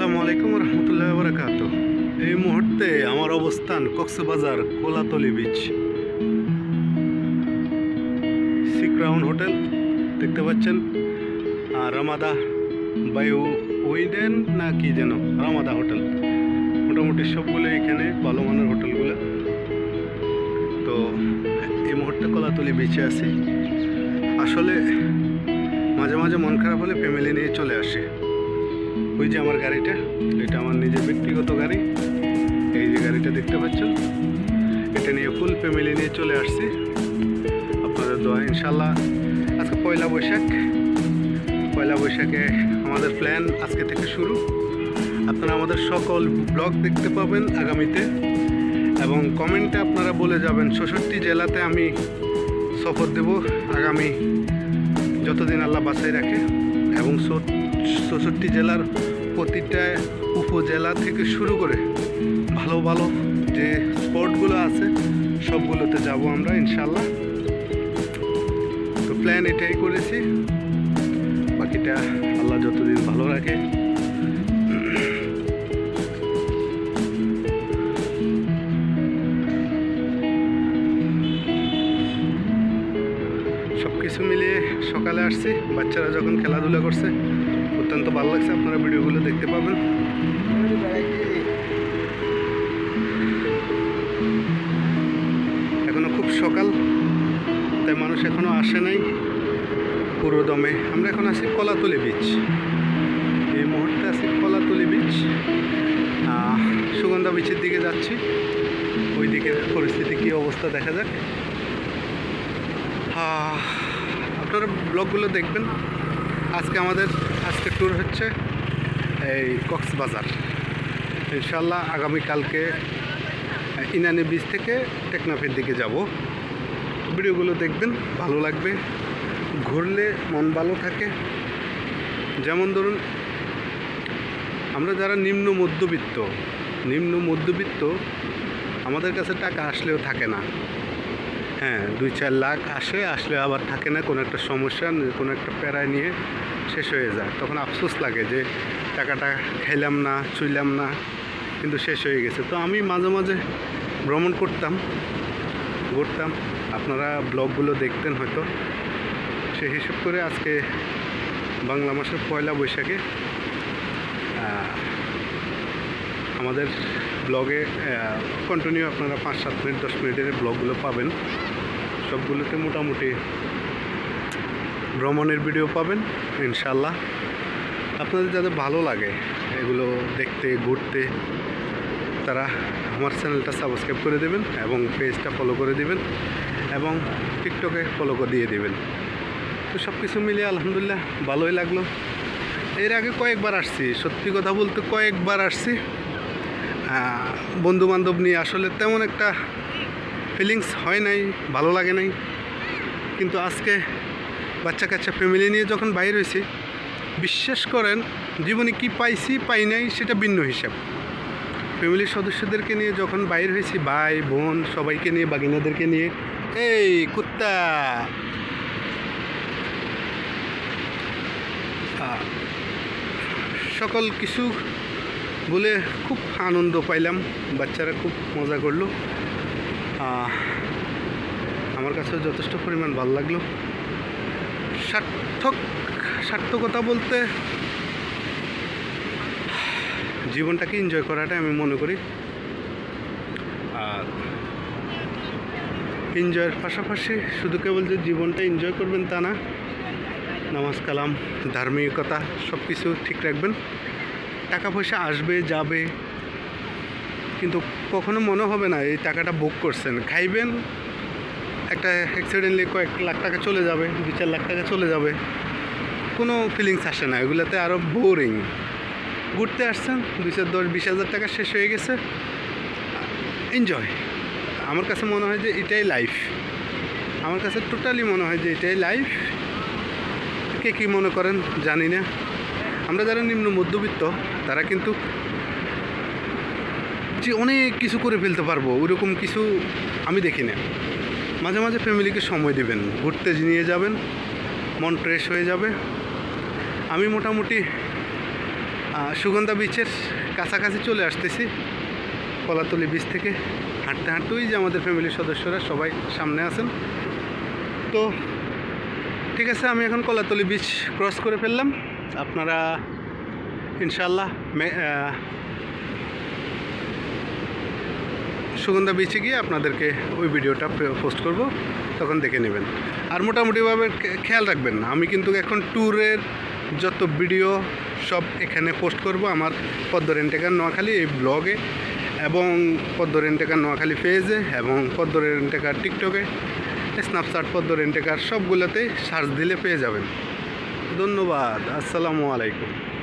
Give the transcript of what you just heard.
আসসালামু আলাইকুম রহমতুল্লাহ বরকাত। এই মুহূর্তে আমার অবস্থান Cox's Bazar Kolatoli beach sea crown hotel দেখতে পাচ্ছেন? আর রামাদা বায়ু উইডেন না কি যেন রামাদা হোটেল মোটামুটি সবগুলো এখানে ভালো মানের হোটেলগুলো। তো এই মুহূর্তে কলাতলি বিচে আছি। আসলে মাঝে মাঝে মন খারাপ হলে ফ্যামিলি নিয়ে চলে আসে। ওই যে আমার গাড়িটা, এটা আমার নিজের ব্যক্তিগত গাড়ি। এই যে গাড়িটা দেখতে পাচ্ছ, এটা নিয়ে ফুল ফ্যামিলি নিয়ে চলে আসছি। আপনাদের দোয়া, ইনশাল্লাহ আজকে পয়লা বৈশাখ। পয়লা বৈশাখে আমাদের প্ল্যান আজকে থেকে শুরু। আপনারা আমাদের সকল ব্লগ দেখতে পাবেন আগামীতে। এবং কমেন্টে আপনারা বলে যাবেন, ষষট্টি জেলাতে আমি সফর দেব আগামী যতদিন আল্লাহ বাঁচাই রাখে। এবং চৌষট্টি জেলার প্রতিটা উপজেলা থেকে শুরু করে ভালো ভালো যে স্পটগুলো আছে, সবগুলোতে যাব আমরা ইনশাল্লাহ তো প্ল্যান এটাই করেছি। বাকিটা আল্লাহ যতদিন ভালো রাখে। সকালে আসছি। বাচ্চারা যখন খেলাধুলা করছে অত্যন্ত ভালো লাগছে। আপনারা ভিডিওগুলো দেখতে পাবেন। এখনও খুব সকাল তাই মানুষ এখনও আসে নাই পুরো দমে আমরা এখন আছি কলাতলি বিচ এই মুহূর্তে আছি কলাতলি বিচ সুগন্ধা বিচের দিকে যাচ্ছি। ওই দিকের পরিস্থিতি কী অবস্থা দেখা যাক। আহ, আপনারা ব্লগগুলো দেখবেন। আজকে আমাদের, আজকে ট্যুর হচ্ছে এই কক্সবাজার। ইনশাল্লাহ আগামীকালকে ইনানি বিচ থেকে টেকনাফের দিকে যাব। ভিডিওগুলো দেখবেন, ভালো লাগবে। ঘুরলে মন ভালো থাকে। যেমন ধরুন, আমরা যারা নিম্ন মধ্যবিত্ত নিম্ন মধ্যবিত্ত, আমাদের কাছে টাকা আসলেও থাকে না। হ্যাঁ দুই চার লাখ আসে, আসলে আবার থাকে না, কোনো একটা সমস্যা, কোনো একটা প্যারায় নিয়ে শেষ হয়ে যায়। তখন আফসোস লাগে যে টাকাটা খাইলাম না, ছুইলাম না, কিন্তু শেষ হয়ে গেছে। তো আমি মাঝে মাঝে ভ্রমণ করতাম, ঘুরতাম। আপনারা ব্লগগুলো দেখতেন হয়তো। সেই হিসেব করে আজকে বাংলা মাসের পয়লা বৈশাখে আমাদের ব্লগে কন্টিনিউ আপনারা পাঁচ সাত মিনিট, দশ মিনিটের ব্লগগুলো পাবেন। সবগুলোতে মোটামুটি ভ্রমণের ভিডিও পাবেন ইনশাল্লাহ আপনাদের যাদের ভালো লাগে এগুলো দেখতে, ঘুরতে, তারা আমার চ্যানেলটা সাবস্ক্রাইব করে দেবেন এবং পেজটা ফলো করে দেবেন এবং টিকটকে ফলো করে দিয়ে দেবেন। তো সব কিছু মিলিয়ে আলহামদুলিল্লাহ ভালোই লাগল। এর আগে কয়েকবার আসছি, সত্যি কথা বলতে কয়েকবার আসছি। বন্ধু বান্ধব নিয়ে আসলে তেমন একটা ফিলিংস হয় নাই, ভালো লাগে নাই। কিন্তু আজকে বাচ্চা কাচ্চা ফ্যামিলি নিয়ে যখন বাইর হয়েছি, বিশ্বাস করেন, জীবনে কি পাইছি, পাই নাই, সেটা ভিন্ন হিসাব। ফ্যামিলির সদস্যদেরকে নিয়ে যখন বাইর হয়েছি, ভাই, বোন, সবাইকে নিয়ে, বাগিনাদেরকে নিয়ে, এই কুত্তা! সকল কিছু বলে খুব আনন্দ পাইলাম, বাচ্চারা খুব মজা করল। আমার কাছেও যথেষ্ট পরিমাণ ভালো লাগল। সার্থক, সার্থকতা বলতে জীবনটাকে এনজয় করাটা আমি মনে করি। আর এনজয়ের পাশাপাশি শুধু কেবল যে জীবনটা এনজয় করবেন তা না নামাজ কালাম ধার্মিকতা সব কিছু ঠিক রাখবেন। টাকা পয়সা আসবে, যাবে, কিন্তু কখনো মনে হবে না এই টাকাটা বুক করছেন। খাইবেন, একটা অ্যাক্সিডেন্টলি কয়েক লাখ টাকা চলে যাবে দু চার লাখ টাকা চলে যাবে। কোনো ফিলিংস আসে না, এগুলোতে আরও বোরিং ঘুরতে আসছেন, দুই চার দশ, বিশ হাজার টাকা শেষ হয়ে গেছে। এনজয় আমার কাছে মনে হয় যে এটাই লাইফ আমার কাছে টোটালি মনে হয় যে এটাই লাইফ কে কী মনে করেন জানি না। আমরা যারা নিম্ন মধ্যবিত্ত তারা কিন্তু যে অনেক কিছু করে ফেলতে পারব, ওইরকম কিছু আমি দেখি না। মাঝে মাঝে ফ্যামিলিকে সময় দিবেন, ঘুরতে নিয়ে যাবেন, মন ফ্রেশ হয়ে যাবে। আমি মোটামুটি সুগন্ধা বিচের কাছাকাছি চলে আসতেছি, কলাতলি বিচ থেকে। হাঁটতে হাঁটতে ওই যে আমাদের ফ্যামিলির সদস্যরা সবাই সামনে আছেন। তো, ঠিক আছে, আমি এখন কলাতলি বিচ ক্রস করে ফেললাম। আপনারা ইনশাল্লাহ সুগন্ধা বিচে গিয়ে আপনাদেরকে ওই ভিডিওটা পোস্ট করব, তখন দেখে নেবেন। আর মোটামুটিভাবে খেয়াল রাখবেন না, আমি কিন্তু এখন ট্যুরের যত ভিডিও সব এখানে পোস্ট করব, আমার পদ্ম রেন্টেকার নোয়াখালী এই ব্লগে এবং পদ্ম রেন্টেকার নোয়াখালী পেজে এবং পদ্ম রেন্টেকার টিকটকে স্ন্যাপচ্যাট পদ্ম রেন্টেকার সবগুলোতেই সার্চ দিলে পেয়ে যাবেন। ধন্যবাদ, আসসালামু আলাইকুম।